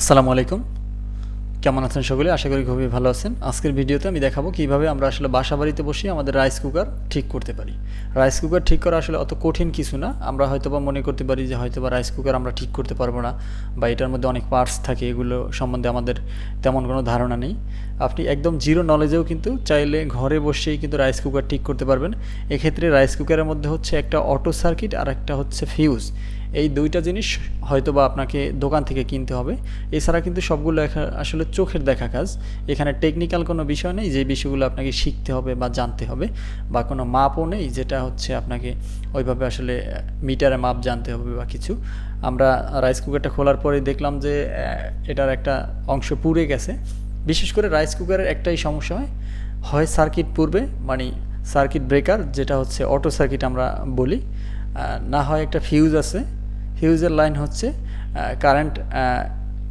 আসসালামু আলাইকুম। কেমন আছেন সকলে? আশা করি খুবই ভালো আছেন। আজকের ভিডিওতে আমি দেখাবো কীভাবে আমরা আসলে বাসা বাড়িতে বসে আমাদের রাইস কুকার ঠিক করতে পারি। রাইস কুকার ঠিক করা আসলে অত কঠিন কিছু না। আমরা হয়তো বা মনে করতে পারি যে হয়তোবা রাইস কুকার আমরা ঠিক করতে পারব না বা এটার মধ্যে অনেক পার্টস থাকে, এগুলো সম্বন্ধে আমাদের তেমন কোনো ধারণা নেই। আপনি একদম জিরো নলেজেও কিন্তু চাইলে ঘরে বসেই কিন্তু রাইস কুকার ঠিক করতে পারবেন। এক্ষেত্রে রাইস কুকারের মধ্যে হচ্ছে একটা অটো সার্কিট আর একটা হচ্ছে ফিউজ এই দুইটা জিনিস হয়তো বা আপনাকে দোকান থেকে কিনতে হবে। এছাড়া কিন্তু সবগুলো আসলে চোখের দেখা কাজ। এখানে টেকনিক্যাল কোনো বিষয় নেই, যে বিষয়গুলো আপনাকে শিখতে হবে বা জানতে হবে বা কোনো মাপও নেই, যেটা হচ্ছে আপনাকে ওইভাবে আসলে মিটারে মাপ জানতে হবে বা কিছু। আমরা রাইস কুকারটা খোলার পরে দেখলাম যে এটার একটা অংশ পুড়ে গেছে। বিশেষ করে রাইস কুকারের একটাই সমস্যা হয় হয় সার্কিট পূর্বে মানে সার্কিট ব্রেকার, যেটা হচ্ছে অটো সার্কিট আমরা বলি না হয় একটা ফিউজ আছে ফিউজের লাইন হচ্ছে কারেন্ট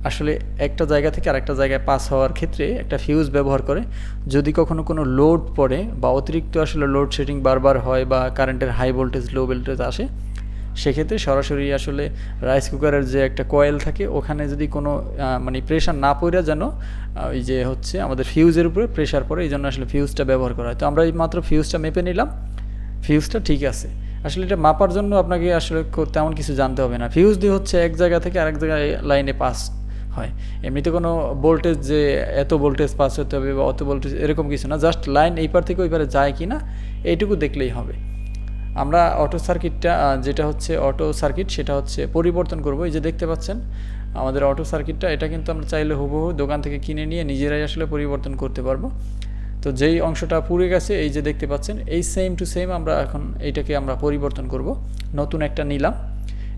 আসলে একটা জায়গা থেকে আরেকটা জায়গায় পাস হওয়ার ক্ষেত্রে একটা ফিউজ ব্যবহার করে, যদি কখনো কোনো লোড পড়ে বা অতিরিক্ত আসলে লোড শেডিং বারবার হয় বা কারেন্টের হাই ভোল্টেজ লো ভোল্টেজ আসে সেক্ষেত্রে সরাসরি আসলে রাইস কুকারের যে একটা কয়েল থাকে, ওখানে যদি কোনো মানে প্রেশার না পড়ে যেন ওই যে হচ্ছে আমাদের ফিউজের উপরে প্রেশার পড়ে, এই জন্য আসলে ফিউজটা ব্যবহার করা হয়। তো আমরা এই মাত্র ফিউজটা মেপে নিলাম। ফিউজটা ঠিক আছে। আসলে এটা মাপার জন্য আপনাকে আসলে তেমন কিছু জানতে হবে না। ফিউজ দিয়ে হচ্ছে এক জায়গা থেকে আরেক জায়গায় লাইনে পাস হয়। এমনিতে কোনো ভোল্টেজ যে এত ভোল্টেজ পাস হতে হবে বা অত ভোল্টেজ এরকম কিছু না। জাস্ট লাইন এই পার থেকে ওই পারে যায় কি না এইটুকু দেখলেই হবে। আমরা অটো সার্কিটটা যেটা হচ্ছে অটো সার্কিট সেটা হচ্ছে পরিবর্তন করব। এই যে দেখতে পাচ্ছেন, আমাদের অটো সার্কিটটা এটা কিন্তু আমরা চাইলে হুবহু দোকান থেকে কিনে নিয়ে নিজেরাই আসলে পরিবর্তন করতে পারব। তো যেই অংশটা পুড়ে গেছে, এই যে দেখতে পাচ্ছেন, এই সেম টু সেম আমরা এখন এইটাকে আমরা পরিবর্তন করব। নতুন একটা নিলাম।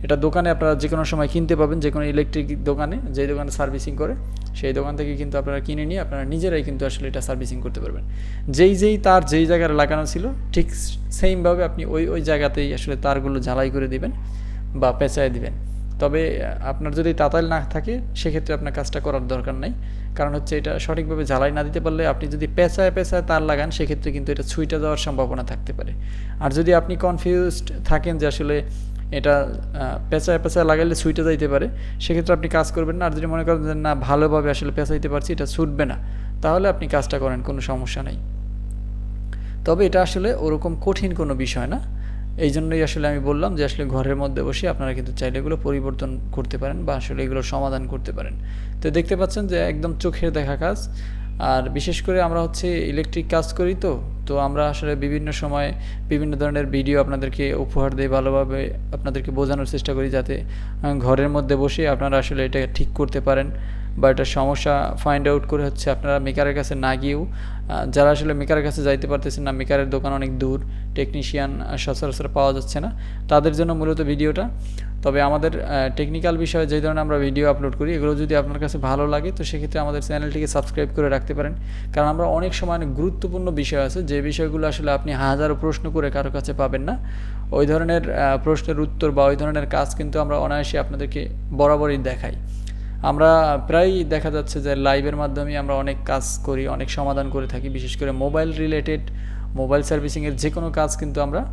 এটা দোকানে আপনারা যে কোনো সময় কিনতে পাবেন যে কোনো ইলেকট্রিক দোকানে, যেই দোকানে সার্ভিসিং করে, সেই দোকান থেকে কিন্তু আপনারা কিনে নিয়ে আপনারা নিজেরাই কিন্তু আসলে এটা সার্ভিসিং করতে পারবেন। যেই যেই তার যেই জায়গায় লাগানো ছিল, ঠিক সেমভাবে আপনি ওই ওই জায়গাতেই আসলে তারগুলো ঝালাই করে দিবেন বা পেঁচায় দিবেন। তবে আপনার যদি তাতাল না থাকে, সেক্ষেত্রে আপনার কাজটা করার দরকার নাই। কারণ হচ্ছে এটা সঠিকভাবে ঝালাই না দিতে পারলে আপনি যদি পেঁচায় পেঁচায় তার লাগান, সেক্ষেত্রে কিন্তু এটা ছুঁইটা যাওয়ার সম্ভাবনা থাকতে পারে। আর যদি আপনি কনফিউজড থাকেন যে আসলে এটা পেঁচায় পেঁচায় লাগাইলে ছুঁইটা যাইতে পারে। সেক্ষেত্রে আপনি কাজ করবেন না, আর যদি মনে করেন যে না, ভালোভাবে আসলে পেঁচাইতে পারছি, এটা ছুটবে না, তাহলে আপনি কাজটা করেন, কোনো সমস্যা নেই। তবে এটা আসলে ওরকম কঠিন কোনো বিষয় না। এই জন্যই আসলে আমি বললাম যে আসলে ঘরের মধ্যে বসে আপনারা কিন্তু চাইলে এগুলো পরিবর্তন করতে পারেন বা আসলে এগুলোর সমাধান করতে পারেন। তো দেখতে পাচ্ছেন যে একদম চোখের দেখা কাজ, আর বিশেষ করে আমরা হচ্ছে ইলেকট্রিক কাজ করি তো তো আমরা আসলে বিভিন্ন সময় বিভিন্ন ধরনের ভিডিও আপনাদেরকে উপহার দিয়ে ভালোভাবে, আপনাদেরকে বোঝানোর চেষ্টা করি যাতে ঘরের মধ্যে বসে আপনারা আসলে এটা ঠিক করতে পারেন। বা এটা সমস্যা ফাইন্ড আউট করে হচ্ছে আপনারা মেকারের কাছে না গিয়েও যারা আসলে মেকারের কাছে যাইতে পারতেছেন না মেকারের দোকান অনেক দূর টেকনিশিয়ান সচরাচর পাওয়া যাচ্ছে না, তাদের জন্য মূলত ভিডিওটা। তবে আমাদের টেকনিক্যাল বিষয়ে যে ধরনের আমরা ভিডিও আপলোড করি, এগুলো যদি আপনার কাছে ভালো লাগে, তো সেক্ষেত্রে আমাদের চ্যানেলটিকে সাবস্ক্রাইব করে রাখতে পারেন। কারণ আমরা অনেক সময় অনেক গুরুত্বপূর্ণ বিষয় আছে, যে বিষয়গুলো আসলে আপনি হাজারো প্রশ্ন করে কারও কাছে পাবেন না। ওই ধরনের প্রশ্নের উত্তর বা ওই ধরনের কাজ কিন্তু আমরা অনায়াসে আপনাদেরকে বরাবরই দেখাই। আমরা প্রায় দেখা যাচ্ছে যে লাইভের মাধ্যমে আমরা অনেক কাজ করি, অনেক সমাধান করে থাকি। বিশেষ করে মোবাইল রিলেটেড মোবাইল সার্ভিসিংয়ের যে কোনো কাজ কিন্তু আমরা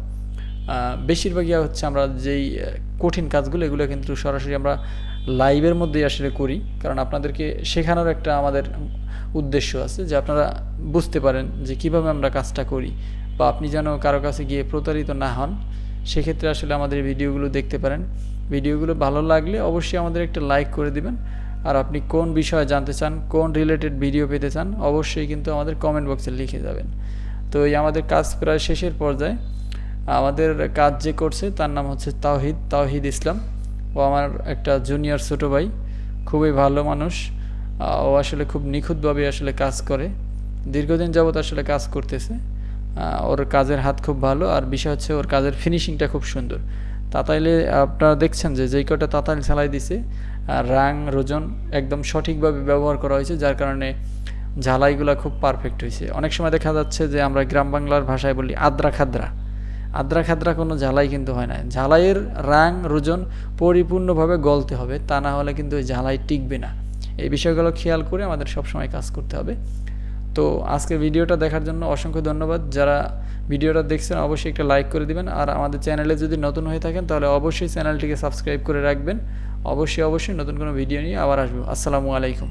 বেশিরভাগই হচ্ছে আমরা যেই কঠিন কাজগুলো, এগুলো কিন্তু সরাসরি আমরা লাইভের মধ্যেই আসলে করি। কারণ আপনাদেরকে শেখানোর একটা আমাদের উদ্দেশ্য আছে যে আপনারা বুঝতে পারেন যে কীভাবে আমরা কাজটা করি। বা আপনি যেন কারও কাছে গিয়ে প্রতারিত না হন। সেক্ষেত্রে আসলে আমাদের ভিডিওগুলো দেখতে পারেন। ভিডিওগুলো ভালো লাগলে অবশ্যই আমাদের একটা লাইক করে দিবেন। আর আপনি কোন বিষয়ে জানতে চান, কোন রিলেটেড ভিডিও পেতে চান, অবশ্যই কিন্তু আমাদের কমেন্ট বক্সে লিখে যাবেন। তো এই আমাদের কাজ প্রায় শেষের পর্যায়ে। আমাদের কাজ যে করছে তার নাম হচ্ছে তাওহিদ তাওহিদ ইসলাম। ও আমার একটা জুনিয়র ছোটো ভাই, খুবই ভালো মানুষ। ও আসলে খুব নিখুঁতভাবে আসলে কাজ করে। দীর্ঘদিন যাবত আসলে কাজ করতেছে। ওর কাজের হাত খুব ভালো, আর বিষয় হচ্ছে ওর কাজের ফিনিশিংটা খুব সুন্দর। তাতাইলে আপনারা দেখছেন যে যেই কটা তাতাইল সেলাই দিছে রাং, রোজন একদম সঠিকভাবে ব্যবহার করা হয়েছে, যার কারণে ঝালাইগুলো খুব পারফেক্ট হয়েছে। অনেক সময় দেখা যাচ্ছে যে আমরা গ্রাম বাংলার ভাষায় বলি আদ্রা খাদ্রা। আদ্রা খাদ্রা কোনো ঝালাই কিন্তু হয় না। ঝালাইয়ের রাং, রোজন পরিপূর্ণভাবে গলতে হবে, তা না হলে কিন্তু ওই ঝালাই টিকবে না। এই বিষয়গুলো খেয়াল করে আমাদের সবসময় কাজ করতে হবে। তো আজকের ভিডিওটা দেখার জন্য অসংখ্য ধন্যবাদ। যারা ভিডিওটা দেখছেন, অবশ্যই একটা লাইক করে দিবেন। আর আমাদের চ্যানেলে যদি নতুন হয়ে থাকেন, তাহলে অবশ্যই চ্যানেলটিকে সাবস্ক্রাইব করে রাখবেন। অবশ্যই অবশ্যই নতুন কোনো ভিডিও নিয়ে আবার আসব। আসসালামু আলাইকুম।